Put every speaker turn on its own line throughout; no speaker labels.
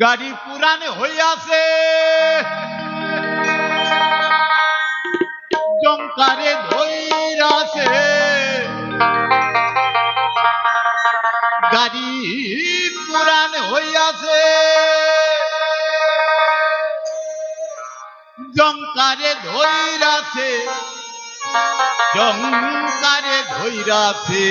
গাড়ি পুরান হইয়াছে। জঙ্কারে ধইরাছে গাড়ি পুরান হইয়াছে। জঙ্কারে ধইরাছে জঙ্কারে ধইরাছে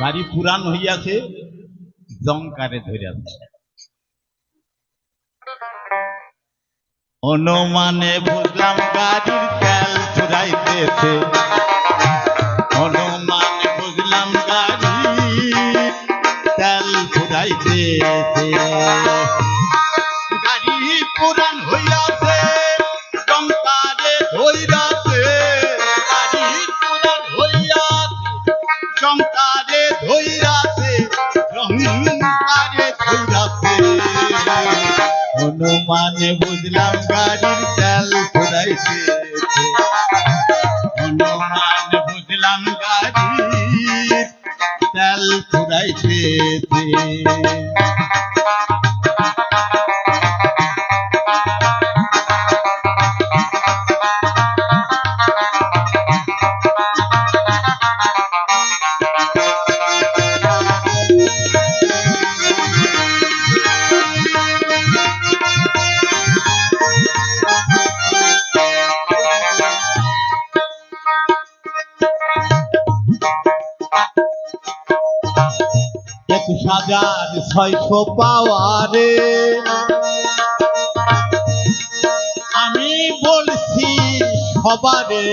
গাড়ি পুরান হইয়াছে জঙ্কারে ধইরাছে অনুমানে বুঝলাম গাড়ির তেল ফুরাইতেছে অনুমানে বুঝলাম গাড়ির তেল ফুরাইতেছে গাড়ি পুরান অনুমানে বুঝলাম গাড়ির তেল ফুরাইছে মানে বুঝলাম গাড়ির তেল ফুরাইছে হাজার ছয়শো পাওয়ারে। আমি বলছি সবারে।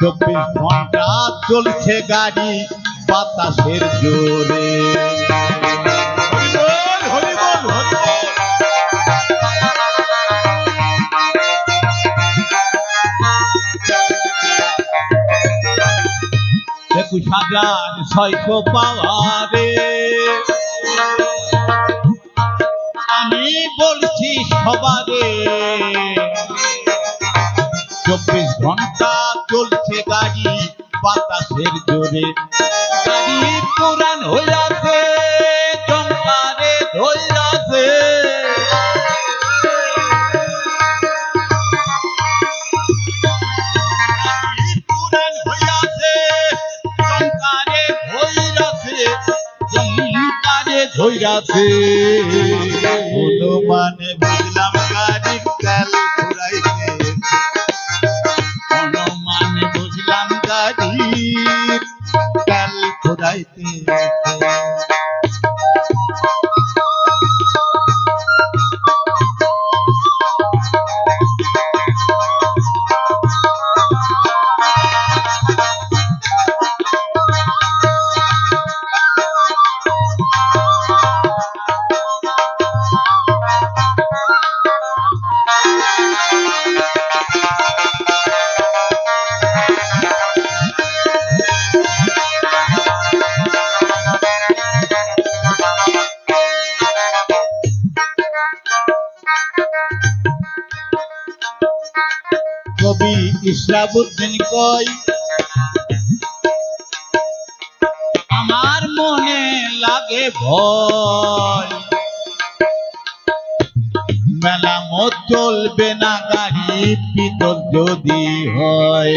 চব্বিশ ঘণ্টা চলছে গাড়ি বাতাসের জোরে। একুশ হাজার ছয়শো পাওয়ারে আমি বলছি সবারে চব্বিশ ঘণ্টা চলছে গাড়ি বাতাসের জোরে। গাড়ি পুরান হয়ে চমকারে জঙ্কারে হনুমানে বুঝলাম গাড়ি ঘুরাইতে ফুরাইছে অনুমানে বুঝলাম গাড়ি কাল ফুরাইতে আমার মনে লাগে ভয়। মেলা মত চলবে না গাড়ি পিতর যদি হয়।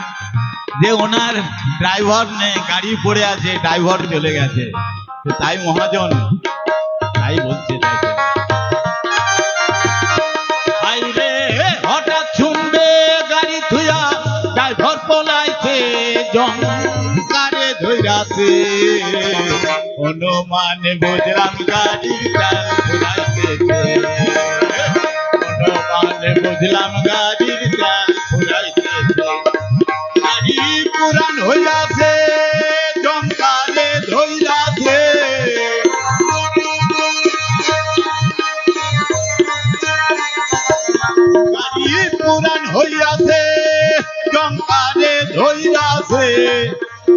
যে ওনার ড্রাইভার নেই, গাড়ি পড়ে আছে ড্রাইভার চলে গেছে। তাই মহাজন, তাই বলছে হঠাৎ শুনবে গাড়ি ধুয়া ড্রাইভার পলাইছে হনুমান বুঝলাম গাড়ি হনুমান বুঝলাম গাড়ি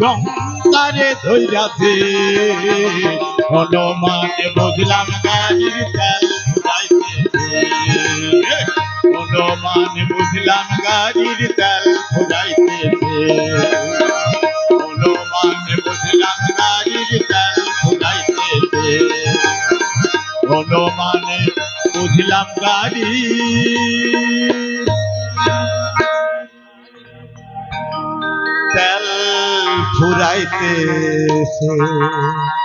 জঙ্কারে ধৈরাছে হনুমানে বুঝলাম গাড়ির তেল হনুমানে বুঝলাম গাড়ির তেল হনুমানে বুঝলাম গাড়ির তেল হনুমানে বুঝলাম গাড়ি তেল ফুরাইতেছে